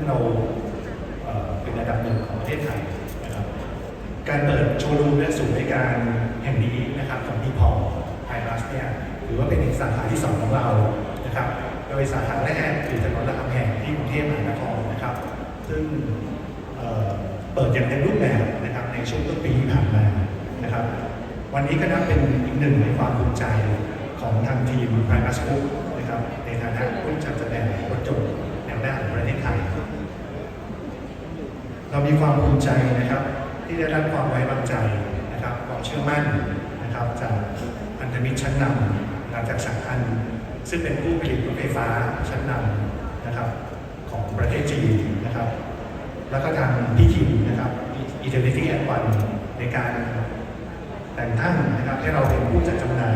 ซึ่งเราเป็นระดับหนึ่งของประเทศไทยนะครับการเปิดโชว์รูมและศูนย์บริการแห่งนี้นะครับของดีพอไฮรัสเนี่ยถือว่าเป็นอีกสาขาที่สองของเรานะครับโดยสาขาแรกคือถนนรามคำแหงที่กรุงเทพมหานครนะครับ ซึ่งเเปิดอย่างเต็มรูปแบบนะครับในช่วงต้นปีที่ผ่านมานะครับ วันนี้ก็นับเป็นอีกหนึ่งในความภูมิใจของทางทีมไพรมัสบุ๊กนะครับในฐานะผู้จัดแสดงรถจด หน้าของประเทศไทย เรามีความภูมิใจนะครับ ที่ได้รับความไว้วางใจนะครับความเชื่อมั่นนะครับจากพันธมิตรชั้นนำนะครับจากสังอันซึ่งเป็นผู้ผลิตรถไฟฟ้าชั้นนำนะครับของประเทศจีนนะครับ แล้วก็ทางพี่ทีมนะครับอิตาลีที่แอดวันในการแต่งตั้งนะครับให้เราเป็นผู้จัดจำหน่าย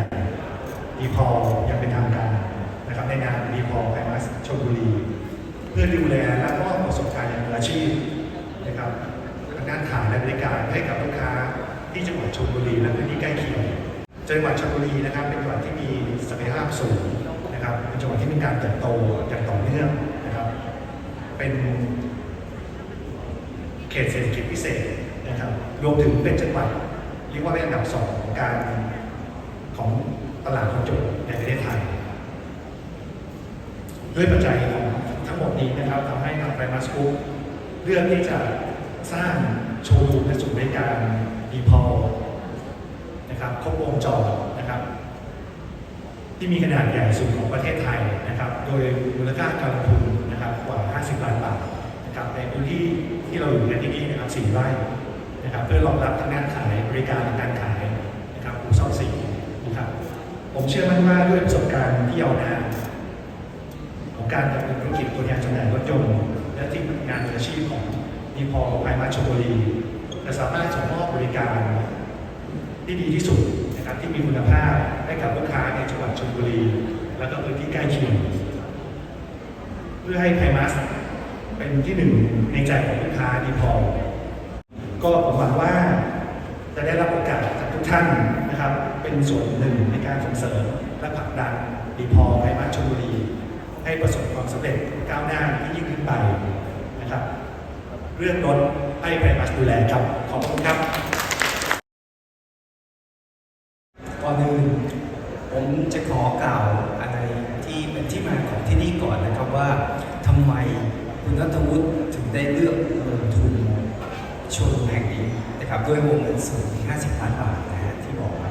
ดีพออย่างเป็นทางการนะครับในนามดีพอไพมัสชลบุรี เพื่อดูแลและมอบประสบการณ์อย่างมืออาชีพนะครับทางด้านขายและบริการให้กับลูกค้าที่จังหวัดชลบุรีและพื้นที่ใกล้เคียงจังหวัดชลบุรีนะครับเป็นจังหวัดที่มีศักยภาพสูงนะครับเป็นจังหวัดที่มีการเติบโตอย่างต่อเนื่องนะครับ เป็นเขตเศรษฐกิจพิเศษนะครับรวมถึงเป็นจังหวัดเรียกว่าเป็นอันดับสองของการของตลาดคนจนในประเทศไทยด้วยปัจจัย มดนี้นะครับทำให้ทางไฟมาสกูเลือกที่จะสร้างโชว์รูมและศูนย์บริการดีพอนะครับครบวงจรนะครับ ที่มีขนาดใหญ่สุดของประเทศไทยนะครับ โดยมูลค่าการลงทุนนะครับกว่า 50 ล้านบาทนะครับในพื้นที่ที่เราอยู่กันที่นี่นะครับ4ไร่นะครับเพื่อรองรับทางด้านขายบริการและการขายนะครับอู่ซ่อมสีนะครับผมเชื่อมั่นว่าด้วยประสบการณ์ที่ยาวนานของการดำเนินธุร กิจตัวแทนจำหน่ายรถยนต์ และที่งานมืออาชีพของดีพอไพมาชลบุรีจะสามารถส่งมอบบริการที่ดีที่สุดนะครับที่มีคุณภาพให้กับลูกค้าในจังหวัดชลบุรี และก็พื้นที่ใกล้เคียงเพื่อให้ไพมัสเป็นที่หนึ่งในใจของลูกค้าดีพอก็ผมหวังว่าจะได้รับโอกาสจากทุกท่านนะครับ เป็นส่วนหนึ่งในการส่งเสริมและผลักดันดีพอไพมาชลบุรี ให้ประสบความสำเร็จก้าวหน้าที่ยิ่งขึ้นไปนะครับ เรื่องรถให้ไพมาดูแลครับ ขอบคุณครับก่อนอื่นผมจะขอกล่าวอะไรที่เป็นที่มาของที่นี่ก่อนนะครับว่าทำไมคุณนัทวุฒิถึงได้เลือกลงทุนชว์รูมแห่งนี้นะครับด้วยวงเงินสูง50ล้านบาทนะฮะที่บอกไว้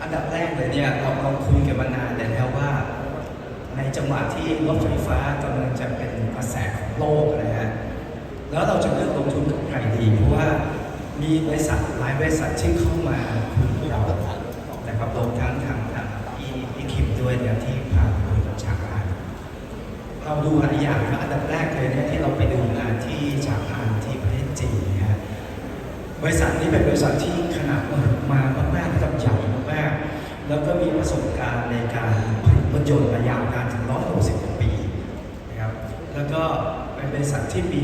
อันดับแรกเลยเนี่ยเราเราคุยกันมานานแล้วว่า ในจังหวะที่รถไฟฟ้ากำลังจะเป็นกระแสของโลกนะฮะแล้วเราจะเลือกลงทุนกับใครดี เพราะว่ามีบริษัทหลายบริษัทที่เข้ามาคุยกับเรานะครับรวมทั้งทางทางพี่พี่คิมด้วยเนี่ยที่พาไปคุยกับชางอานเราดูหลายอย่างนะอันดับแรกเลยเนี่ยที่เราไปดูงานที่ชางอานที่ประเทศจีนนะฮะบริษัทนี้เป็นบริษัทที่ขนาดมามากๆกับใหญ่มากๆแล้วก็มีประสบการณ์ในการผ รถยนต์มายาวนานถึง 160กว่าปีนะครับ แล้วก็เป็นบริษัทที่มี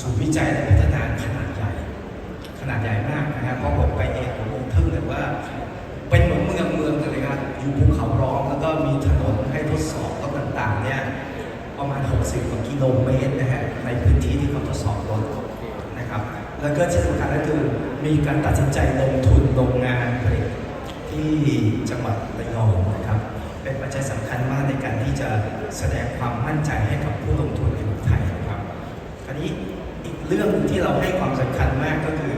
ศูนย์วิจัยและพัฒนาขนาดใหญ่ ขนาดใหญ่มากนะครับเพราะผมไปเองผมงทึ่งเลยว่า เป็นเหมือนเมืองเมืองเลยครับ อยู่ภูเขาร้องแล้วก็มีถนนให้ทดสอบรถต่างๆเนี่ยประมาณ 60กว่ากิโลเมตรนะฮะในพื้นที่ที่เขาทดสอบรถนะครับ แล้วก็ที่สำคัญก็คือมีการตัดสินใจลงทุนโรงงานผลิตที่จังหวัดระยองนะ เป็นปัจจัยสำคัญมากในการที่จะแสดงความมั่นใจให้กับผู้ลงทุนในไทยนะครับคราวนี้อีกเรื่องที่เราให้ความสำคัญมากก็คือ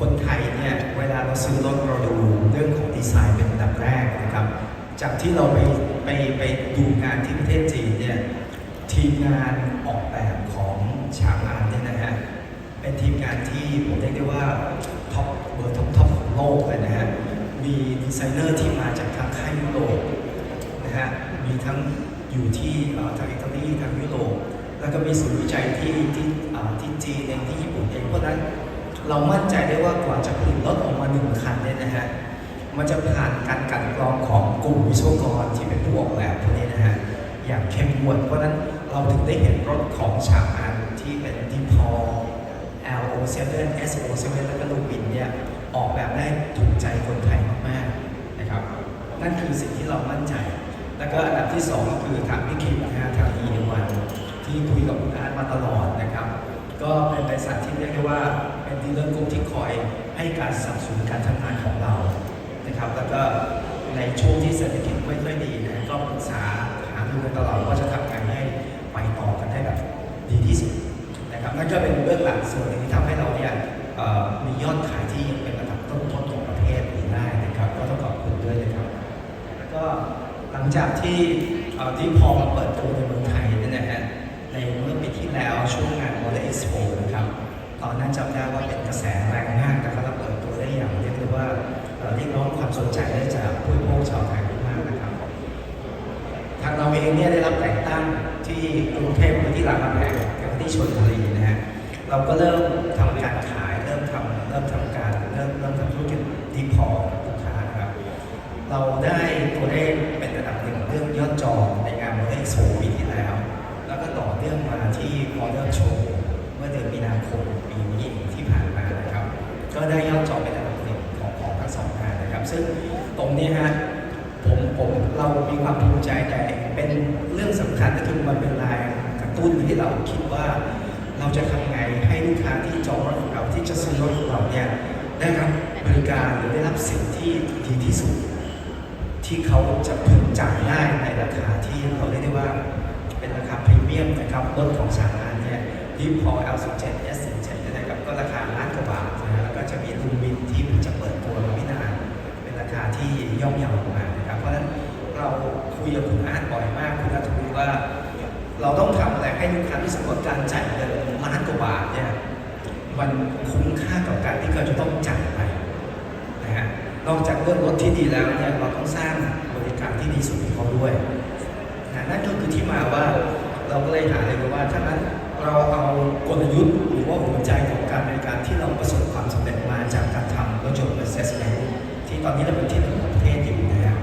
คนไทยเนี่ยเวลาเราซื้อรถเราดูเรื่องของดีไซน์เป็นอันดับแรกนะครับ จากที่เราไปไปไปดูงานที่ประเทศจีนเนี่ยทีมงานออกแบบของชางอานเนี่ยนะฮะเป็นทีมงานที่ผมเรียกได้ว่าท็อปเบอร์ท็อปท็อปของโลกเลยนะฮะมีดีไซเนอร์ที่มาจากทางค่ายยุโรป นะฮะ มีทั้งอยู่ที่ทางอิตาลีทางยุโรป แล้วก็มีศูนย์วิจัยที่ที่ที่จีนเองที่ญี่ปุ่นเองเพราะนั้นเรามั่นใจได้ว่ากว่าจะผลิตรถออกมาหนึ่งคันเนี่ยนะฮะ มันจะผ่านการกันกรองของกลุ่มวิศวกรที่เป็นผู้ออกแบบพวกนี้นะฮะ อย่างเข้มงวด เพราะนั้นเราถึงได้เห็นรถของฉางอันที่เป็นดีพอ LO7 SO7 แล้วก็ลูบินเนี่ยออกแบบได้ถูกใจคนไทยมากๆนะครับ นั่นคือสิ่งที่เรามั่นใจ แล้วก็อันดับที่สองก็คือทางพี่คิมนะฮะทาง e 1วันที่คุยกับคุณอาร์ตมาตลอดนะครับ ก็เป็นบริษัทที่เรียกได้ว่าเป็นดีลเลอร์กลุ่มที่คอยให้การสนับสนุนการทำงานของเรานะครับ แล้วก็ในช่วงที่เศรษฐกิจไม่ค่อยดีนะก็ปรึกษาหารือกันตลอดว่าจะทำงานให้ไปต่อกันได้แบบดีที่สุดนะครับนั่นก็เป็นเบื้องหลังส่วน จากที่ที่พอมาเปิดตัวในเมืองไทยเนี่ยนะฮะในเมื่อปีที่แล้วช่วงงาน m o เ e เอ็กซ์โปนะครับตอนนั้นจำได้ว่าเป็นกระแสแรงมากแต่ก็เราเปิดตัวได้อย่างเรียกได้ว่าเรียกร้องความสนใจได้จากผู้บริโภคชาวไทยมากนะครับ ทางเราเองเนี่ยได้รับแต่งตั้งที่กรุงเทพพื้นที่รามคำแหงกับที่ชลบุรีนะฮะเราก็เริ่มทำการขายเริ่มทำเริ่มทำการเริ่มเริ่มทำธุรกิจดีพอกับลูกค้านะครับเราได้ โมเดลโชว์ปีที่แล้ว แล้วก็ต่อเนื่องมาที่มอเตอร์โชว์เมื่อเดือนมีนาคมปีนี้ที่ผ่านมานะครับ ก็ได้ยอดจองเป็นระดับหนึ่งของของทั้งสองงานนะครับ ซึ่งตรงนี้ฮะผมผมเรามีความภูมิใจแต่เป็นเรื่องสำคัญก็คือมันเป็นแรงกระตุ้นที่เราคิดว่าเราจะทำไงให้ลูกค้าที่จองรถของเราที่จะซื้อรถของเราเนี่ยได้รับบริการหรือได้รับสิ่งที่ดีที่สุด ที่เขาจะพึงจ่ายได้ในราคาที่เราเรียกได้ว่าเป็นราคาพรีเมียมนะครับรถของสาขาเนี่ยที่พอ L17 S17 นะครับก็ราคาล้านกว่าบาทนะฮะแล้วก็จะมีลูมินที่จะเปิดตัวไม่นานเป็นราคาที่ย่อมเยาลงมานะครับเพราะฉะนั้นเราคุยกับคุณอาร์ตบ่อยมากคุณอาร์ตรู้ว่า เราต้องทำอะไรให้ลูกค้ารู้สึกว่าการจ่ายเงินล้านกว่าบาทเนี่ยมันคุ้มค่ากับการที่เขาจะต้องจ่ายไปนะฮะ นอกจากเรื่องรถที่ดีแล้วเนี่ยเราต้องสร้างบริการที่ดีสุดให้เขาด้วยนะนั่นก็คือที่มาว่าเราก็เลยหาเลยว่าถ้านั้นเราเอากลยุทธ์หรือว่าหัวใจของการบริการที่เราประสบความสำเร็จมาจากการทำรถยนต์ Mercedes ที่ตอนนี้เราเป็นที่หนึ่งของประเทศอยู่นะฮะ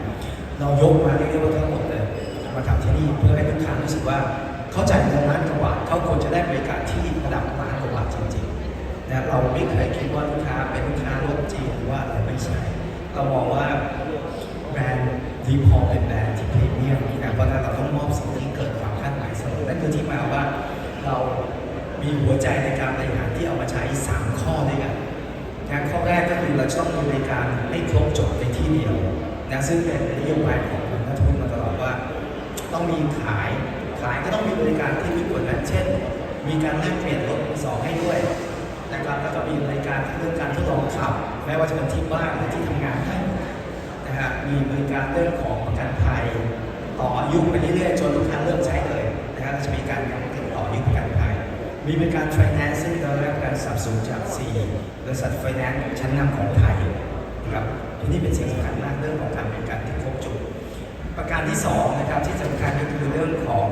เรายกมาเรียกว่าทั้งหมดเลยมาทำที่นี่เพื่อให้ลูกค้ารู้สึกว่าเขาจ่ายเงินล้านกว่าเขาควรจะได้บริการที่ระดับล้านกว่าจริงๆนะเราไม่เคยคิดว่าลูกค้าเป็นลูกค้ารถจีนหรือว่าอะไรไม่ใช่ เรามองว่าแบรนด์ดีพอเป็นแบรนด์ที่พรีเมียมนะเพราะฉะนั้นเราต้องมอบสิ่งที่เกิดความคาดหมายเสมอนั่นคือที่มาว่าเรามีหัวใจในการบริหารที่เอามาใช้ 3 ข้อด้วยกันนะข้อแรกก็คือเราต้องมีบริการให้ครบจบในที่เดียวนะซึ่งเป็นนโยบายของคุณนัทวุฒิมาตลอดว่า ต้องมีขายขายก็ต้องมีบริการที่มีกว่านั้นเช่น มีการแลกเปลี่ยนรถมือสองให้ด้วยนะครับแล้วก็มีบริการที่เรื่องการทดลองขับ ไม่ว่าจะเป็นที่บ้านหรือที่ทำงานนะฮะมีบริการเรื่องของประกันภัย ต่ออายุไปเรื่อยๆจนลูกค้าเริ่มใช้เลยนะฮะจะมีการติดต่ออายุประกันภัย มีบริการไฟแนนซ์ซึ่งเราได้การสนับสนุนจาก4บริษัทไฟแนนซ์ชั้นนำของไทยนะครับทีนี้เป็นสิ่งสำคัญมากเรื่องของการบริการที่ครบจุดประการที่สองนะครับที่สำคัญก็คือเรื่องของ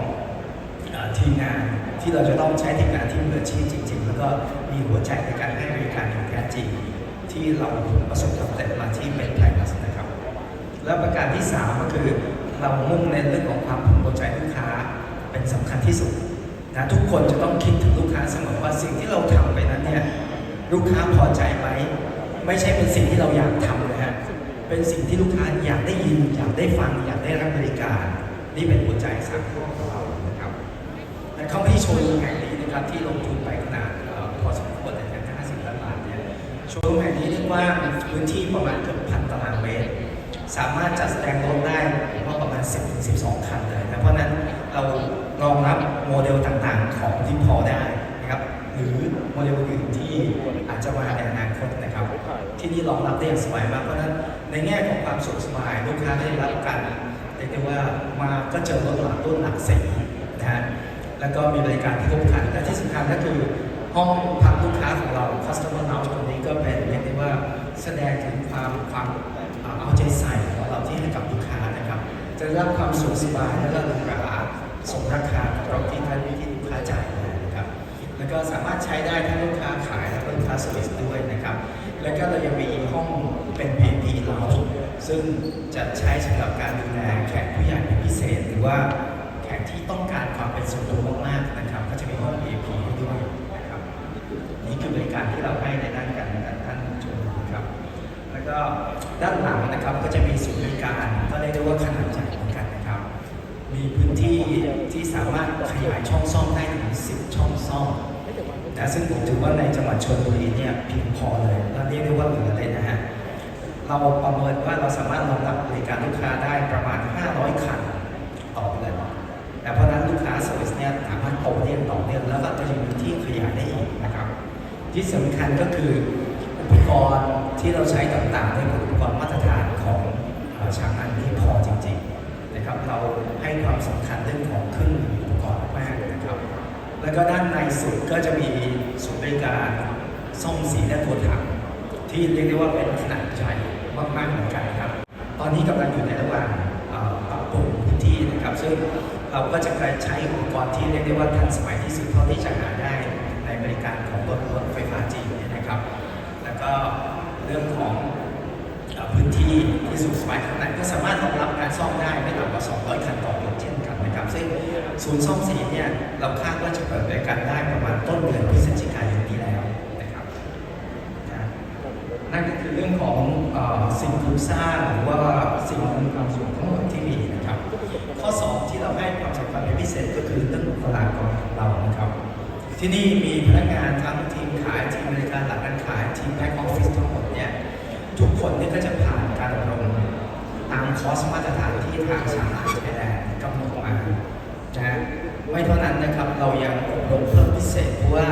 อทีมงานที่เราจะต้องใช้ทีมงานที่มืออาชีพจริง ๆ แล้วก็มีหัวใจในการให้บริการอย่างแท้จริง ที่เราประสบความสำเร็จมาที่เป็นไทยลัสนะครับ แล้วประการที่สามก็คือ เรามุ่งเน้นเรื่องของความพึงพอใจลูกค้าเป็นสำคัญที่สุดนะทุกคนจะต้องคิดถึงลูกค้าเสมอว่าสิ่งที่เราทำไปนั้นเนี่ยลูกค้าพอใจไหมไม่ใช่เป็นสิ่งที่เราอยากทำนะฮะเป็นสิ่งที่ลูกค้าอยากได้ยิน อยากได้ฟัง อยากได้รับบริการ นี่เป็นหัวใจสามข้อของเรานะครับและเข้าที่โชว์แห่งนี้นะครับที่ลงทุนไปขนาด ว์รูมแห่งนี้เรียกว่าพื้นที่ประมาณเกือบพันตารางเมตร สามารถจัดแสดงรถได้ผมว่าประมาณ 10-12 คันเลยนะเพราะฉะนั้นเรารองรับโมเดลต่างๆ ของที่พอได้นะครับหรือโมเดลอื่นที่อาจจะมาในอนาคตนะครับ ที่นี่รองรับได้อย่างสบายมากเพราะฉะนั้นในแง่ของความสุขสบายลูกค้าได้รับการเรียกได้ว่ามาก็เจอรถหลักรุ่นหลักสีนะฮะแล้วก็มีบริการที่ครบครันและที่สำคัญก็คือ ห้องพักลูกค้าของเรา customer lounge ตรงนี้ก็เป็นเรียกได้ว่าแสดงถึงความความเอาใจใส่ของเราที่ให้กับลูกค้านะครับ จะได้รับความสุขสบายและก็รูหราสมราคากับเราที่ท่านที่ลูกค้าจ่ายนะครับ แล้วก็สามารถใช้ได้ทั้งลูกค้าขายและลูกค้าเซอร์วิสด้วยนะครับ แล้วก็เรายังมีห้องเป็น VIP Lounge ซึ่งจะใช้สำหรับการดูแลแขกผู้ใหญ่เป็นพิเศษ หรือว่าแขกที่ต้องการความเป็นส่วนตัวมากๆนะครับ ก็จะมีห้อง VIP ด้วย คือบริการที่เราให้ในด้านการการท่านผู้ชมนะครับ แล้วก็ด้านหลังนะครับก็จะมีศูนย์บริการก็เรียกได้ว่าขนาดใหญ่เหมือนกันนะครับ มีพื้นที่ที่สามารถขยายช่องซ่อมได้ถึง10 ช่องซ่อมนะซึ่งผมถือว่าในจังหวัดชลบุรีเนี่ยเพียงพอเลยและเรียกได้ว่าเหลือเลยนะฮะเราประเมินว่าเราสามารถรองรับบริการลูกค้าได้ประมาณ 500 คันต่อเดือนแต่เพราะนั้นลูกค้าเซอร์วิสเนี่ยสามารถโตได้อย่างต่อเนื่องแล้วก็จะมีที่ขยายได้อีกนะ ที่สำคัญก็คืออุปกรณ์ที่เราใช้ต่างๆเป็นอุปกรณ์มาตรฐานของช้างอันที่พอจริงๆนะครับเราให้ความสำคัญเรื่องของเครื่องมืออุปกรณ์มากนะครับ แล้วก็ด้านในสุดก็จะมีศูนย์บริการซ่อมสีและตัวถังที่เรียกได้ว่าเป็นขนาดใหญ่มากๆเหมือนกันครับ ตอนนี้กำลังอยู่ในระหว่างปรับปรุงพื้นที่นะครับ ซึ่งเราก็จะใช้อุปกรณ์ที่เรียกได้ว่าทันสมัยที่สุดเท่าที่จะหาได้ บริการของรถรถไฟฟ้าจริงเนี่ยนะครับ แล้วก็เรื่องของพื้นที่ที่สูงสบายข้างในก็สามารถรองรับการซ่อมได้ไม่ต่ำกว่า 200 คันต่อรถเช่นกันนะครับ ซึ่งศูนย์ซ่อมสีเนี่ยเราคาดว่าจะเปิดบริการได้ประมาณต้นเดือนพฤศจิกายนนี้แล้วนะครับ นั่นก็คือเรื่องของอสิ่งปลูกสร้างหรือว่าสิ่งอำนวยความสะดวกทั้งหมดที่มีนะครับ ข้อ 2 ที่เราให้ความสำคัญเป็นพิเศษก็คือเรื่องบุคลากร ที่นี่มีพนักงานทั้งทีมขายทีมบริการหลังการขายทีมแบ็กออฟฟิศทั้งหมดเนี่ยทุกคนเนี่ยก็จะผ่านการอบรมตามคอร์สมาตรฐานที่ทางสาขาไทยแลนด์กำหนดมานะฮะไม่เท่านั้นนะครับเรายังอบรมเพิ่มพิเศษเพราะว่า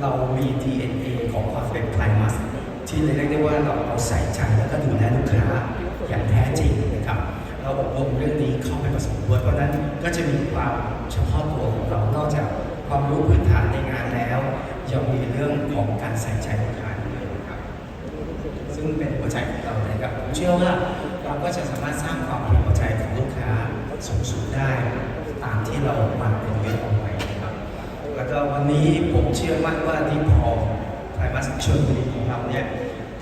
เรามี DNA ของความเป็นไพรมัสที่เรียกได้ว่าเราเราใส่ใจแล้วก็ดูแลลูกค้าอย่างแท้จริงนะครับเราอบรมเรื่องนี้เข้าไปผสมด้วยเพราะฉะนั้นก็จะมีความเฉพาะตัวของเรานอกจาก ความรู้พื้นฐานในงานแล้วยังมีเรื่องของการใส่ใจลูกค้าด้วยนะครับ ซึ่งเป็นหัวใจของเราเลยครับผมเชื่อว่าเราก็จะสามารถสร้างความพึงพอใจของลูกค้าสูงสุดได้ตามที่เราวางเป็นเวทเอาไว้นะครับ แล้วก็วันนี้ผมเชื่อมั่นว่าดีพอไพรมัสชลบุรีของเราเนี่ย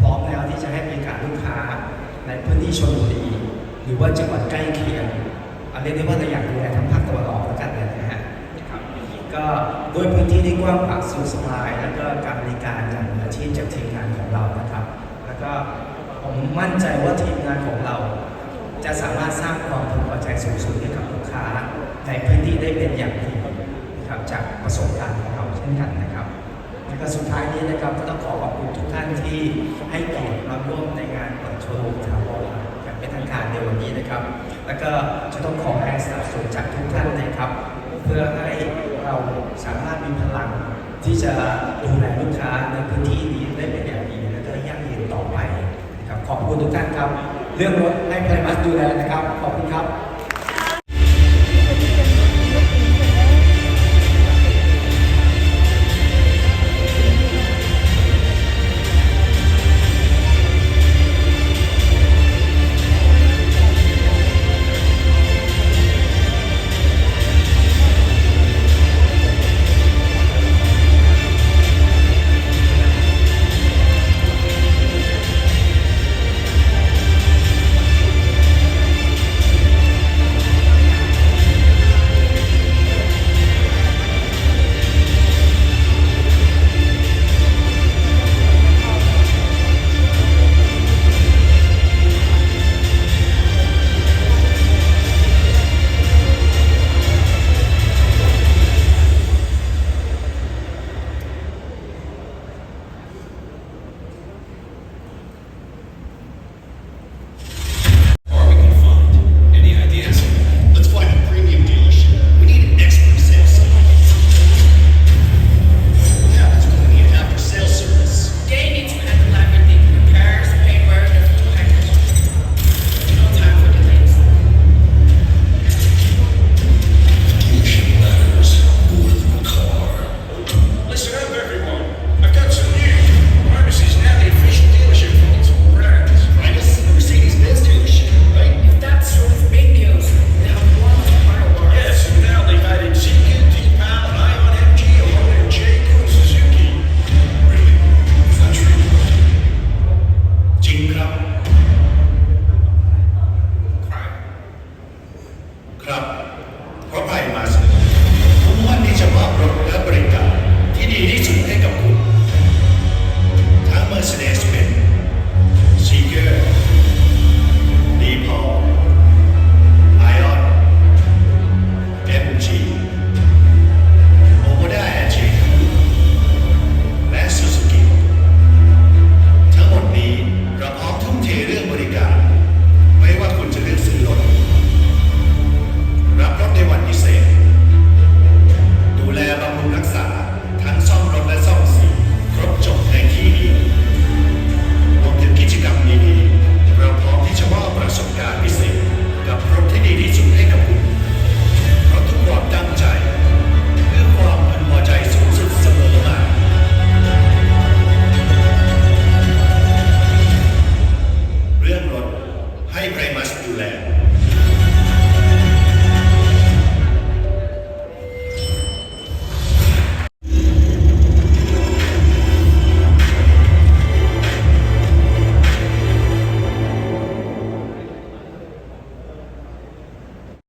พร้อมแล้วที่จะให้บริการลูกค้าในพื้นที่ชลบุรีหรือว่าจังหวัดใกล้เคียงอันเรียกได้ว่าเราอยากดูแลทั้งภาคตะวันออกแล้วกันเลยนะฮะครับก็ ด้วยพื้นที่ที่กว้างขวางสูงสบาย แล้วก็การบริการอย่างมืออาชีพจากทีมงานของเรานะครับ แล้วก็ผมมั่นใจว่าทีมงานของเรา จะสามารถสร้างความพึงพอใจสูงสุดให้กับลูกค้า ในพื้นที่ได้เป็นอย่างดีนะครับจากประสบการณ์ของเราเช่นกันนะครับแล้วก็สุดท้ายนี้นะครับก็ต้องขอขอบคุณทุกท่านที่ให้เกียรติมาร่วมในงานเปิดโชว์รูมทาวน์อย่างเป็นทางการในวันนี้นะครับ แล้วก็จะต้องขอแรงสนับสนุนจากทุกท่านนะครับ เพื่อให้ เราสามารถมีพลังที่จะดูแลลูกค้าในพื้นที่นี้ได้เป็นอย่างดีและจะยั่งยืนต่อไปนะครับขอบคุณทุกท่านครับ เรื่องรถให้ไพรมัสดูแลนะครับ ขอบคุณครับ